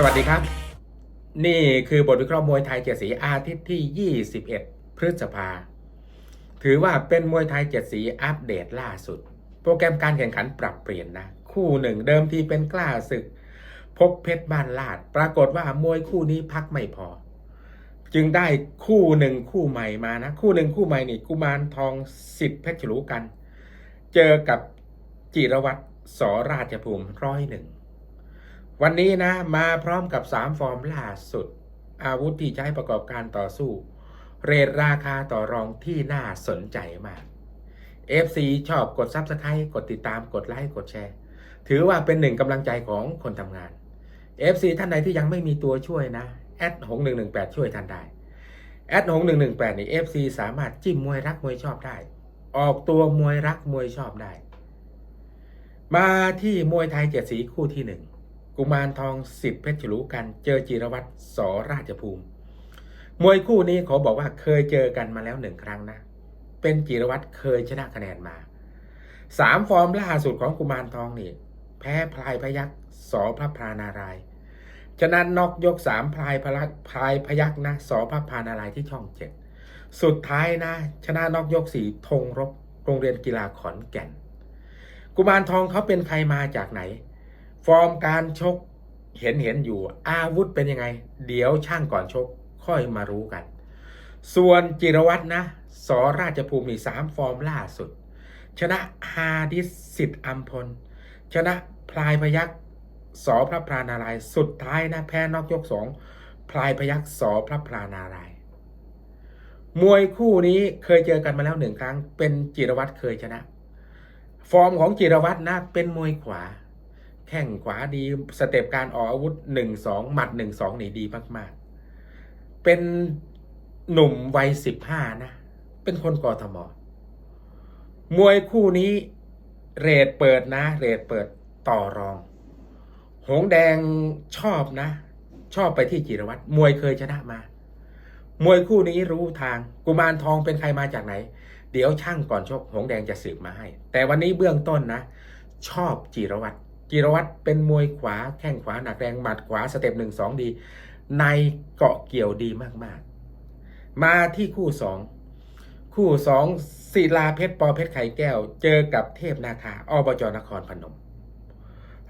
สวัสดีครับ นี่คือบทวิเคราะห์มวยไทยเจ็ดสีอาทิตย์ที่ 21 พฤษภา ถือว่าเป็นมวยไทยเจ็ดสีอัปเดตล่าสุด โปรแกรมการแข่งขันปรับเปลี่ยนนะ คู่หนึ่งเดิมทีเป็นกล้าศึก พบเพชรบ้านลาด ปรากฏว่ามวยคู่นี้พักไม่พอ จึงได้คู่หนึ่งคู่ใหม่มานะ คู่หนึ่งคู่ใหม่นี่กุมารทองสิทธิ์เพชรฉลูกัน เจอกับจิรวัตรสราชภูมิร้อยหนึ่ง วันนี้นะมาพร้อมกับ 3 ฟอร์มล่าสุด อาวุธที่ใช้ประกอบการต่อสู้ เรทราคาต่อรองที่น่าสนใจมาก FC ชอบกด Subscribe กดติดตามกดไลค์กดแชร์ ถือว่าเป็นหนึ่งกำลังใจของคนทำงาน FC ท่านใดที่ยังไม่มีตัวช่วยนะแอดหง118ช่วยท่านได้แอดหง118นี่ FC สามารถจิ้มมวยรักมวยชอบได้ ออกตัวมวยรักมวยชอบได้ มาที่มวยไทยเจ็ดสีคู่ที่หนึ่ง กุมารทองสิทธิ์เพชรฉลูกัน เจอจิรวัตรสอราชภูมิ มวยคู่นี้ขอบอกว่าเคยเจอกันมาแล้วหนึ่งครั้งนะ เป็นจิรวัตรเคยชนะคะแนนมาสามฟอร์มล่าสุดของกุมารทองนี่ แพ้พลายพยักษ์สอพระพรานารายชนะนอกยกสามพลายพลักพลายพยักษ์นะสอพระพรานารายที่ช่องเจ็ดสุดท้ายนะ ชนะนอกยกสี่ธงรบโรงเรียนกีฬาขอนแก่น กุมารทองเขาเป็นใครมาจากไหน ฟอร์มการชกเห็นเห็นอยู่อาวุธเป็นยังไง เดี๋ยวช่างก่อนชกค่อยมารู้กัน ส่วนจิรวัตรนะสอราชภูมิสามฟอร์มล่าสุด ชนะฮาดิสสิทธิ์อัมพล ชนะพลายพยักษ์สอพระพรานารายสุดท้ายนะแพ้นอกยกสองพลายพยักษ์สอพระพรานารายมวยคู่นี้เคยเจอกันมาแล้วหนึ่งครั้ง เป็นจิรวัตรเคยชนะ ฟอร์มของจิรวัตรนะเป็นมวยขวา แข้งขวาดีสเต็ปการออกอาวุธหนึ่งสองหมัดหนึ่งสองนี่ดีมากๆ เป็นหนุ่มวัยสิบห้านะ เป็นคนกทมมวยคู่นี้เรทเปิดนะ เรทเปิดต่อรอง หงแดงชอบนะ ชอบไปที่จิรวัตรมวยเคยชนะมา มวยคู่นี้รู้ทางกุมารทองเป็นใครมาจากไหน เดี๋ยวช่างก่อนชกหงแดงจะสืบมาให้ แต่วันนี้เบื้องต้นนะ ชอบจิรวัตร จิรวัตรเป็นมวยขวาแข้งขวาหนักแรงหมัดขวาสเต็ปหนึ่งสองดี ในเกาะเกี่ยวดีมากๆ มาที่คู่สองคู่สองศิลาเพชรปอเพชรไข่แก้ว เจอกับเทพนาคาอบจนครพนม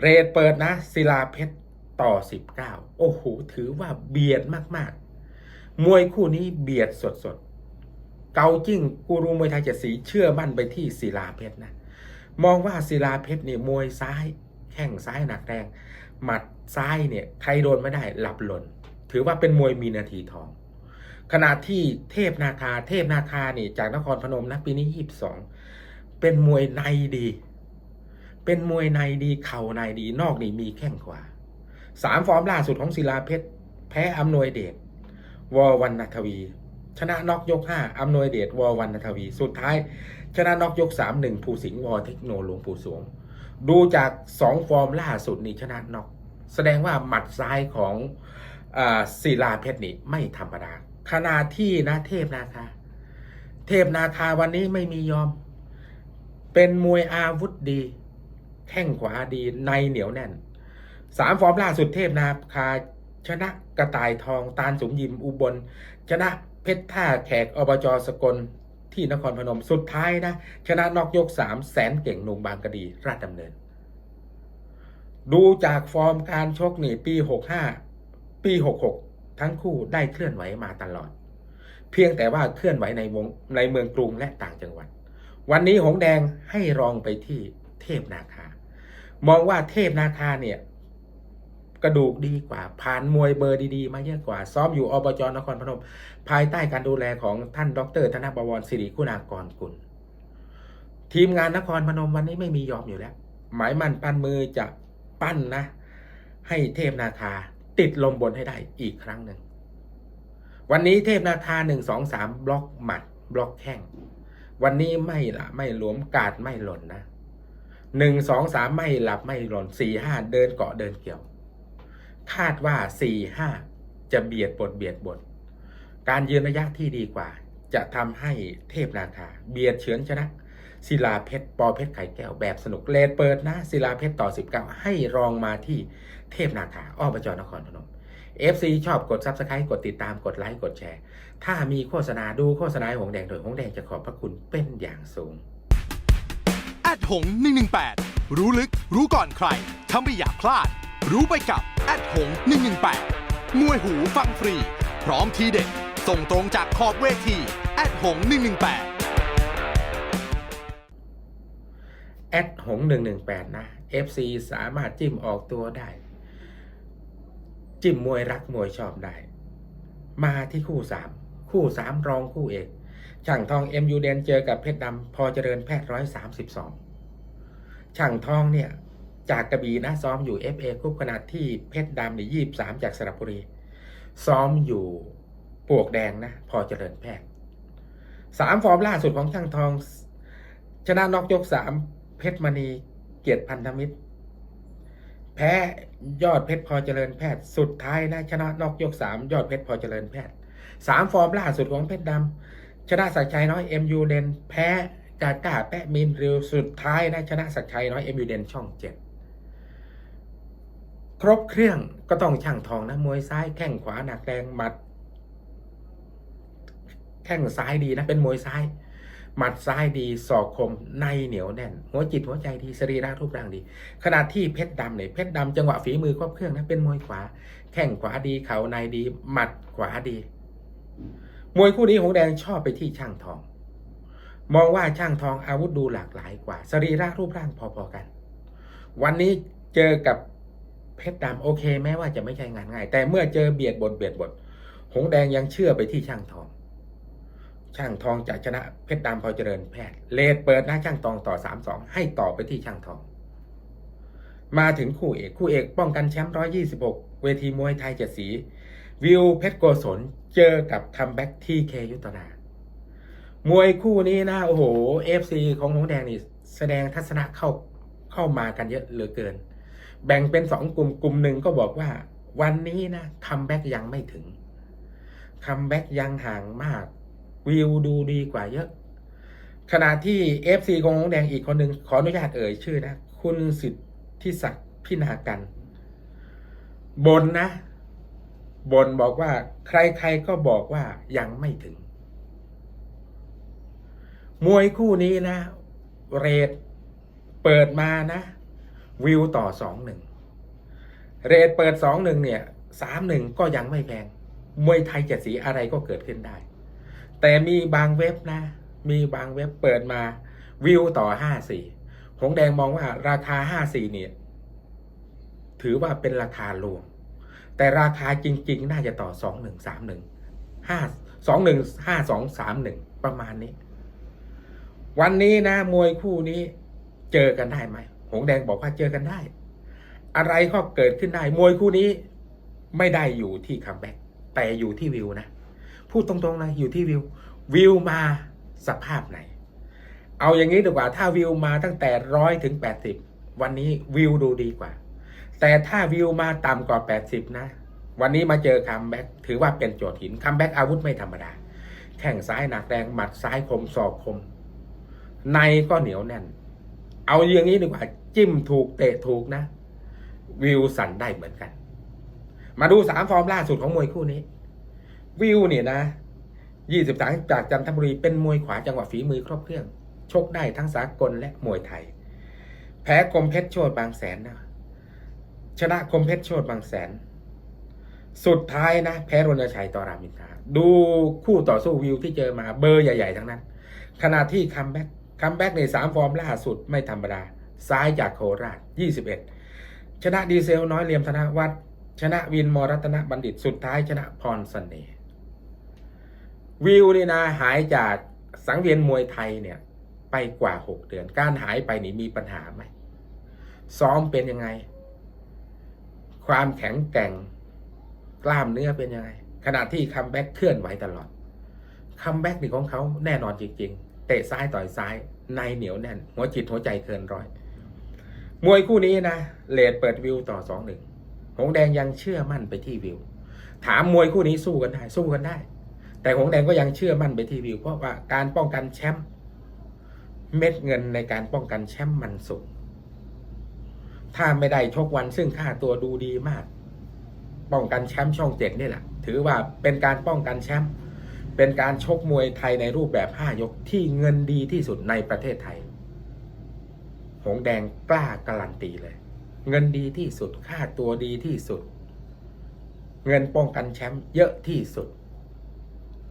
เรทเปิดนะศิลาเพชรต่อ 19 โอ้โห ถือว่าเบียดมากๆ มวยคู่นี้เบียดสดๆ เกาจิ้งกูรูมวยไทยเจ็ดสีเชื่อมั่นไปที่ศิลาเพชรนะ มองว่าศิลาเพชรนี่มวยซ้าย แข้งซ้ายหนักแรง หมัดซ้ายเนี่ยใครโดนไม่ได้หลับหล่น ถือว่าเป็นมวยมีนาทีทอง ขณะที่เทพนาคา เทพนาคานี่จากนครพนมนะปีนี้ยี่สิบสองเป็นมวยในดี เป็นมวยในดีเข่าในดี นอกนี่มีแข้งขวาสามฟอร์มล่าสุดของศิลาเพชรแพ้อำนวยเดชวอวันนาทวี ชนะนอกยกห้าอำนวยเดชวอวันนาทวี สุดท้าย ชนะนอกยกสามหนึ่งภูสิงห์วอเทคโนหลวงปู่สวง ดูจากสองฟอร์มล่าสุดนี่ชนะนอกแสดงว่าหมัดซ้ายของศิลาเพชรนี่ไม่ธรรมดาขณะที่นะเทพนาคา เทพนาคาวันนี้ไม่มียอม เป็นมวยอาวุธดี แข้งขวาดีในเหนียวแน่นสามฟอร์มล่าสุดเทพนาคา ชนะกระต่ายทองตาลสุมยิมอุบล ชนะเพชรท่าแขกอบจสกล ที่นครพนมสุดท้ายนะ ชนะนอกยกสามแสนเก่งหนุ่มบางกะดี ราชดำเนิน ดูจากฟอร์มการชกนี่ปี65ปี66ทั้งคู่ได้เคลื่อนไหวมาตลอด เพียงแต่ว่าเคลื่อนไหวในวงในเมืองกรุงและต่างจังหวัด วันนี้หงแดงให้รองไปที่เทพนาคามองว่าเทพนาคาเนี่ย กระดูกดีกว่า ผ่านมวยเบอร์ดีๆ มาเยอะกว่า ซ้อมอยู่อบจนครพนม ภายใต้การดูแลของท่านดร ธนบวรสิริคุณากรกุล ทีมงานนครพนมวันนี้ไม่มียอมอยู่แล้ว หมายมั่นปั้นมือจะปั้นนะ ให้เทพนาคาติดลมบนให้ได้อีกครั้งหนึ่ง วันนี้เทพนาคาหนึ่งสองสามบล็อกหมัด บล็อกแข้งวันนี้ไม่ละไม่หลวมกาดไม่หล่นนะหนึ่งสองสามไม่หลับไม่หล่นสี่ห้าเดินเกาะเดินเกี่ยว คาดว่าสี่ห้าจะเบียดบทเบียดบท การยืนระยะที่ดีกว่า จะทำให้เทพนาคาเบียดเฉือนชนะศิลาเพชรปอเพชรไข่แก้วแบบสนุกเลดเปิดนะศิลาเพชรต่อ 19 ให้รองมาที่เทพนาคาอ้อมจนครพนม FC ชอบกด Subscribe กดติดตามกดไลค์กดแชร์ ถ้ามีโฆษณาดูโฆษณาหงแดงโดยหงแดงจะขอบพระคุณเป็นอย่างสูงแอดหง118 รู้ลึกรู้ก่อนใครทำไม่อยากพลาด รู้ไปกับแอดหง118 มวยหูฟังฟรี พร้อมทีเด็ดส่งตรงจากขอบเวทีแอดหง118แอดหง118 นะ FC สามารถจิ้มออกตัวได้ จิ้มมวยรักมวยชอบได้ มาที่คู่ 3 คู่ 3 รองคู่เอกช่างทอง MU เดนเจอกับเพชรดำพอเจริญแพทย์132ช่างทองเนี่ย จากกระบี่นะซ้อมอยู่ FA คุปขนาดที่เพชรดำเนี่ยยี่สามจากสระบุรี ซ้อมอยู่ปวกแดงนะ พอเจริญแพทย์สามฟอร์มล่าสุดของช่างทอง ชนะนอกยกสามเพชรมณีเกียรติพันธมิตร แพ้ยอดเพชรพอเจริญแพทย์สุดท้ายนะชนะนอกยกสามยอดเพชรพอเจริญแพทย์สามฟอร์มล่าสุดของเพชรดำชนะสักชัยน้อยเอ็มยูเดนแพ้กากาแปะมินริวสุดท้ายนะชนะสักชัยน้อยเอ็มยูเดนช่องเจ็ด ครบเครื่องก็ต้องช่างทองนะมวยซ้ายแข้งขวาหนักแรงหมัด แข้งซ้ายดีนะเป็นมวยซ้าย หมัดซ้ายดีศอกคมในเหนียวแน่น หัวจิตหัวใจดีสรีระรูปร่างดี ขณะที่เพชรดำเนี่ยเพชรดำจังหวะฝีมือครบเครื่องนะเป็นมวยขวา แข้งขวาดีเข่าในดี หมัดขวาดี มวยคู่นี้หงแดงชอบไปที่ช่างทอง มองว่าช่างทองอาวุธดูหลากหลายกว่า สรีระรูปร่างพอๆกัน วันนี้เจอกับ เพชรดำโอเคแม้ว่าจะไม่ใช่งานง่าย แต่เมื่อเจอเบียดบทเบียดบทหงแดงยังเชื่อไปที่ช่างทอง ช่างทองจะชนะเพชรดำพอเจริญแพทย์เลดเปิดหน้าช่างทองต่อสามสองให้ต่อไปที่ช่างทอง มาถึงคู่เอกคู่เอกป้องกันแชมป์ร้อยยี่สิบหกเวทีมวยไทยเจ็ดสี วิวเพชรโกศลเจอกับคัมแบ็กที่เคยุทธนามวยคู่นี้นะโอ้โหเอฟซีของน้องแดงนี่แสดงทัศนะเข้าเข้ามากันเยอะเหลือเกิน แบ่งเป็นสองกลุ่มกลุ่มหนึ่งก็บอกว่า วันนี้นะคัมแบ็กยังไม่ถึงคัมแบ็กยังห่างมาก วิวดูดีกว่าเยอะ ขณะที่ FC ของน้องแดงอีกคนหนึ่งขออนุญาตเอ่ยชื่อนะ คุณสิทธิศักดิ์พินากันบนนะบนบอกว่า ใครๆก็บอกว่ายังไม่ถึง มวยคู่นี้นะ เรทเปิดมานะ วิวต่อสองหนึ่งเรทเปิดสองหนึ่งเนี่ยสามหนึ่งก็ยังไม่แพงมวยไทยเจ็ดสีอะไรก็เกิดขึ้นได้ แต่มีบางเว็บนะ มีบางเว็บเปิดมาวิวต่อห้าสี่หงแดงมองว่าราคาห้าสี่เนี่ย ถือว่าเป็นราคารวมแต่ราคาจริง ๆ น่าจะต่อสองหนึ่งสามหนึ่งห้าสองหนึ่งห้าสองสามหนึ่งประมาณนี้ วันนี้นะมวยคู่นี้เจอกันได้ไหม หงแดงบอกว่าเจอกันได้ อะไรก็เกิดขึ้นได้ มวยคู่นี้ไม่ได้อยู่ที่คัมแบ็กแต่อยู่ที่วิวนะ พูดตรงๆนะอยู่ที่วิว วิวมาสภาพไหน เอาอย่างนี้ดีกว่า ถ้าวิวมาตั้งแต่ร้อยถึงแปดสิบวันนี้วิวดูดีกว่า แต่ถ้าวิวมาต่ำกว่าแปดสิบนะ วันนี้มาเจอคัมแบ็กถือว่าเป็นโจทย์หินคัมแบ็กอาวุธไม่ธรรมดา แข้งซ้ายหนักแรง หมัดซ้ายคมศอกคม ในก็เหนียวแน่น เอาอย่างนี้ดีกว่า จิ้มถูกเตะถูกนะ วิวสั่นได้เหมือนกัน มาดูสามฟอร์มล่าสุดของมวยคู่นี้ วิวเนี่ยนะยี่สิบสามจากจันทบุรีเป็นมวยขวาจังหวะฝีมือครบเครื่อง ชกได้ทั้งสากลและมวยไทย แพ้คมเพชรโชดบางแสนนะชนะคมเพชรโชดบางแสน สุดท้ายนะแพ้รณชัยต่อรามอินทราดูคู่ต่อสู้วิวที่เจอมาเบอร์ใหญ่ ๆ ทั้งนั้น ขณะที่คัมแบ็ก คัมแบ็กในสามฟอร์มล่าสุดไม่ธรรมดา ซ้ายจากโคราช 21 ชนะดีเซลน้อยเหลี่ยมธนวัฒน์ชนะวินมอรัตนบัณฑิตสุดท้ายชนะพรสเสน่ห์วิวนี่นะหายจากสังเวียนมวยไทยเนี่ยไปกว่า 6 เดือน การหายไปนี่มีปัญหาไหมซ้อมเป็นยังไง ความแข็งแกร่งกล้ามเนื้อเป็นยังไง ขณะที่คัมแบ็กเคลื่อนไหวตลอดคัมแบ็กนี่ของเขาแน่นอนจริง ๆ เตะซ้ายต่อยซ้าย ในเหนียวแน่น หัวจิตหัวใจเกินร้อย มวยคู่นี้นะเลดเปิดวิวต่อสองหนึ่งหงแดงยังเชื่อมั่นไปที่วิว ถามมวยคู่นี้สู้กันได้ สู้กันได้ แต่หงแดงก็ยังเชื่อมั่นไปที่วิว เพราะว่าการป้องกันแชมป์เม็ดเงินในการป้องกันแชมป์มันสูงถ้าไม่ได้ชกวันซึ่งค่าตัวดูดีมาก ป้องกันแชมป์ช่องเจ็ดนี่แหละ ถือว่าเป็นการป้องกันแชมป์ เป็นการชกมวยไทยในรูปแบบ 5 ยกที่เงินดีที่สุดในประเทศไทย หงแดงกล้าการันตีเลย เงินดีที่สุด ค่าตัวดีที่สุด เงินป้องกันแชมป์เยอะที่สุด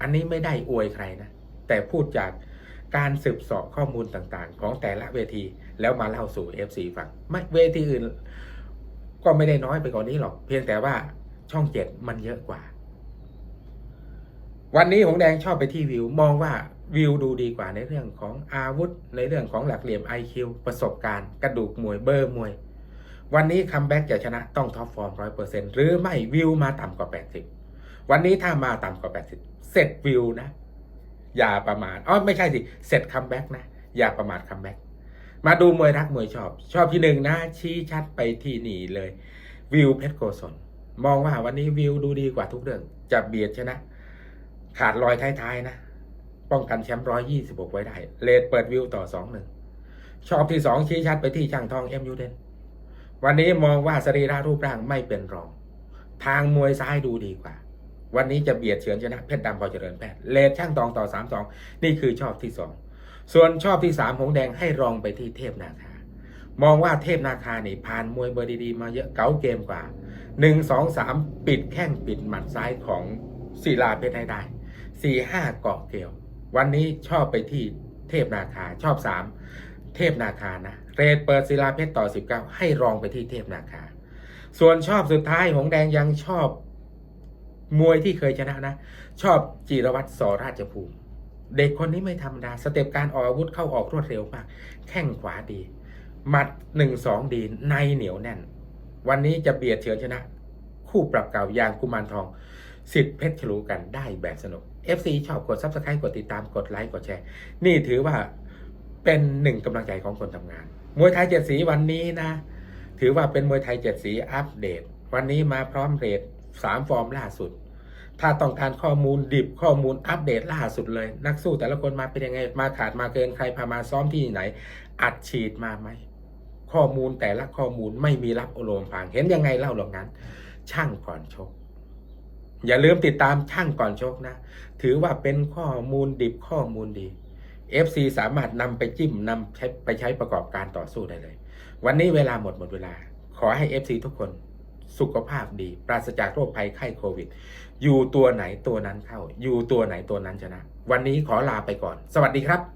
อันนี้ไม่ได้อวยใครนะ แต่พูดจากการสืบเสอบข้อมูลต่างๆ ของแต่ละเวทีแล้วมาเล่าสู่ FC ฟังไม่เวทีอื่น ก็ไม่ได้น้อยไปกว่านนี้หรอก เพียงแต่ว่าช่องเจ็ดมันเยอะกว่า วันนี้หงแดงชอบไปที่วิว มองว่าวิวดูดีกว่าในเรื่องของอาวุธ ในเรื่องของหลักเหลี่ยม IQ ประสบการณ์ กระดูกมวยเบอร์มวย วันนี้คัมแบ็กจะชนะต้องท็อปฟอร์มร้อยเปอร์เซ็นต์หรือไม่วิวมาต่ำกว่า80วันนี้ถ้ามาต่ำกว่า80เสร็จวิวนะ อย่าประมาทอ๋อไม่ใช่สิเสร็จคัมแบ็กนะ อย่าประมาทคัมแบ็กมาดูมวยรักมวยชอบ ชอบที่หนึ่งนะ ชี้ชัดไปที่นี่เลย วิวเพชรโกศลมองว่าวันนี้วิวดูดีกว่าทุกเรื่องจะเบียดชนะ ขาดลอยท้ายๆนะ ป้องกันแชมป์ร้อยยี่สิบกไว้ได้ เลดเปิดวิวต่อสองหนึ่งชอบที่สองชี้ชัดไปที่ช่างทองเอ็มยูเดนวันนี้มองว่าสรีระรูปร่างไม่เป็นรอง ทางมวยซ้ายดูดีกว่า วันนี้จะเบียดเฉือนชนะเพชรดำพอเจริญแพทย์เลดช่างทองต่อสามสองนี่คือชอบที่สองส่วนชอบที่สามหงแดงให้รองไปที่เทพนาคามองว่าเทพนาคานี่ผ่านมวยเบอร์ดีๆมาเยอะเก๋าเกมกว่าหนึ่งสองสามปิดแข้งปิดหมัดซ้ายของศิลาเพชรให้ได้ สี่ห้าเกาะเกี่ยว วันนี้ชอบไปที่เทพนาคาชอบสามเทพนาคานะเรทเปิดศิลาเพชรต่อสิบเก้าให้รองไปที่เทพนาคา ส่วนชอบสุดท้ายหงแดงยังชอบมวยที่เคยชนะนะ ชอบจิรวัตรสอราชภูมิ เด็กคนนี้ไม่ธรรมดา สเต็ปการออกอาวุธเข้าออกรวดเร็วมาก แข้งขวาดี หมัดหนึ่งสองดี ในเหนียวแน่น วันนี้จะเบียดเฉือนชนะ คู่ปรับเก่าอย่างกุมารทองสิทธิ์เพชรฉลูกันได้แบบสนุก FC ชอบกด Subscribe กดติดตามกดไลค์กดแชร์ นี่ถือว่าเป็นหนึ่งกำลังใจของคนทำงาน มวยไทยเจ็ดสีวันนี้นะ ถือว่าเป็นมวยไทยเจ็ดสีอัปเดต วันนี้มาพร้อมเรทสามฟอร์มล่าสุด ถ้าต้องการข้อมูลดิบข้อมูลอัปเดตล่าสุดเลย นักสู้แต่ละคนมาเป็นยังไง มาขาดมาเกินใครพามาซ้อมที่ไหน อัดฉีดมาไหมข้อมูลแต่ละข้อมูลไม่มีรับอารมณ์ฟังเห็นยังไงเล่าหรอกนั้น ช่างก่อนชก อย่าลืมติดตามช่างก่อนชกนะ ถือว่าเป็นข้อมูลดิบข้อมูลดี FC สามารถนำไปจิ้มนำใช้ไปใช้ประกอบการต่อสู้ได้เลย วันนี้เวลาหมดหมดเวลา ขอให้ FC ทุกคนสุขภาพดี ปราศจากโรคภัยไข้โควิด อยู่ตัวไหนตัวนั้นเข้า อยู่ตัวไหนตัวนั้นชนะ วันนี้ขอลาไปก่อน สวัสดีครับ